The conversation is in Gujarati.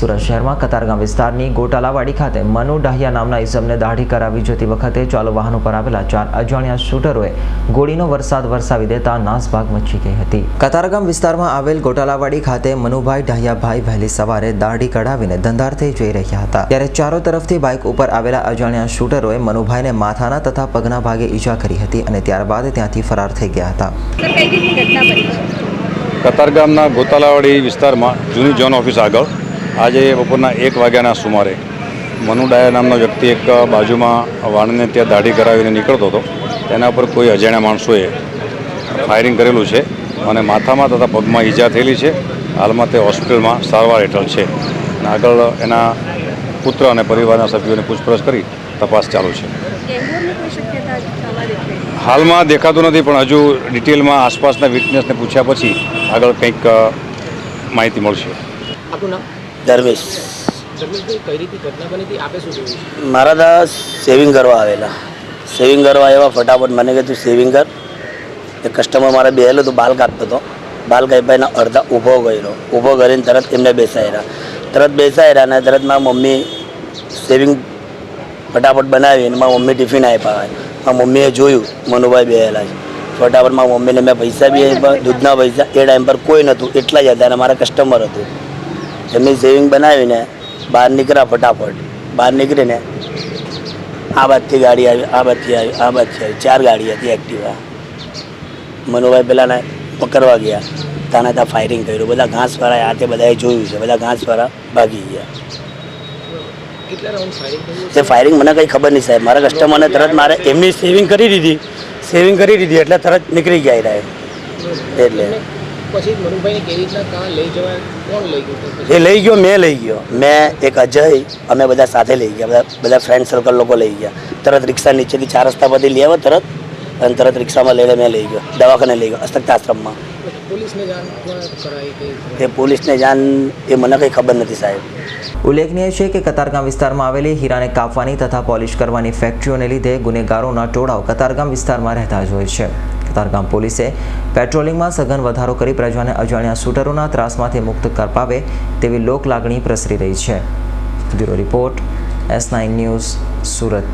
સુરત શહેરમાં કતારગામ વિસ્તારની ગોટાલાવાડી ખાતે મનુ ડાહિયા નામના ઇસમને દાઢી કરાવી જતી વખતે ચાલુ વાહન ઉપર આવેલા ચાર અજાણ્યા શૂટરોએ ગોળીનો વરસાદ વરસાવી દેતા નાસભાગ મચી ગઈ હતી. કતારગામ વિસ્તારમાં આવેલ ગોટાલાવાડી ખાતે મનુભાઈ ડાહિયાભાઈ વહેલી સવારે દાઢી કઢાવીને ધંધાર્થે જઈ રહ્યા હતા. ત્યારે ચારો તરફથી બાઇક ઉપર આવેલા અજાણ્યા શૂટરોએ મનુભાઈને માથાના તથા પગના ભાગે ઈજા કરી હતી અને ત્યારબાદ ત્યાંથી ફરાર થઈ ગયા હતા. કતારગામના ગોતાલાવાડી વિસ્તારમાં જૂની ઝોન ઓફિસ આગળ આજે બપોરના એક વાગ્યાના સુમારે મનુ ડાયા નામનો વ્યક્તિ એક બાજુમાં વાણને ત્યાં દાઢી કરાવીને નીકળતો હતો. તેના પર કોઈ અજાણ્યા માણસોએ ફાયરિંગ કરેલું છે અને માથામાં તથા પગમાં ઈજા થયેલી છે. હાલમાં તે હોસ્પિટલમાં સારવાર હેઠળ છે. અને આગળ એના પુત્ર અને પરિવારના સભ્યોને પૂછપરછ કરી તપાસ ચાલુ છે. હાલમાં દેખાતું નથી પણ હજુ ડિટેલમાં આસપાસના વિટનેસને પૂછ્યા પછી આગળ કંઈક માહિતી મળશે. આપણું નામ? ધર્મેશ મારા દા સેવિંગ કરવા આવેલા. સેવિંગ કરવા આવ્યા ફટાફટ મને કે તું સેવિંગ કર. એ કસ્ટમર મારે બેહેલો તો બાલ કાપતો હતો. બાલ કાપ્યાના અડધા ઊભો કર્યો ઊભો કરીને તરત એમને બેસાયેલા તરત બેસાયેલા અને તરત મારા મમ્મી સેવિંગ ફટાફટ બનાવી અને મારા મમ્મી ટિફિન આપ્યા. મારા મમ્મીએ જોયું મનુભાઈ બેહેલા છે. ફટાફટ મારા મમ્મીને મેં પૈસા બી આપ્યા. દૂધના પૈસા એ ટાઈમ પર કોઈ નહોતું. એટલા જ હતા અને મારા કસ્ટમર હતું. એમની સેવિંગ બનાવીને બહાર નીકળ્યા ફટાફટ. બહાર નીકળીને આ બાજથી ગાડી આવી આ બાજથી આવી આ બાજથી આવી. ચાર ગાડી હતી એક્ટિવા મનુભાઈ પેલાને પકડવા ગયા. તાને ત્યાં ફાયરિંગ કર્યું. બધા ઘાસવાળા હાથે બધાએ જોયું છે. બધા ઘાસવાળા ભાગી ગયા. તે ફાયરિંગ મને કંઈ ખબર નહીં સાહેબ. મારા કસ્ટમરને તરત મારે એમની સેવિંગ કરી દીધી. સેવિંગ કરી દીધી એટલે તરત નીકળી ગયા એટલે. પછી મનુભાઈને કેવી રીતના કાં લઈ જવા કોણ લઈ ગયું એ લઈ ગયો મેં લઈ ગયો. મેં એક અજય અમે બધા સાથે લઈ ગયા. બધા બધા ફ્રેન્ડ સર્કલ લોકો લઈ ગયા. તરત રિક્ષા નીચેથી ચાર રસ્તા પરથી લઈ આવ્યા તરત. અને તરત રિક્ષામાં લઈને મેં લઈ ગયો. દવાખાને લઈ ગયો અસ્તક્ત આશ્રમમાં એ પોલીસને જાણ એ મને કંઈ ખબર નથી સાહેબ. ઉલ્લેખનીય છે કે કતારગામ વિસ્તારમાં આવેલી હીરાને કાપવાની તથા પોલિશ કરવાની ફેક્ટરીઓને લીધે ગુનેગારોના ટોળાઓ કતારગામ વિસ્તારમાં રહેતા જ હોય છે. કતારગામ પોલીસે પેટ્રોલિંગમાં સઘન વધારો કરી પ્રજાને અજાણ્યા શૂટરોના ત્રાસમાંથી મુક્ત કરપાવે તેવી લોક લાગણી પ્રસરી રહી છે. Bureau report, S news, Surat.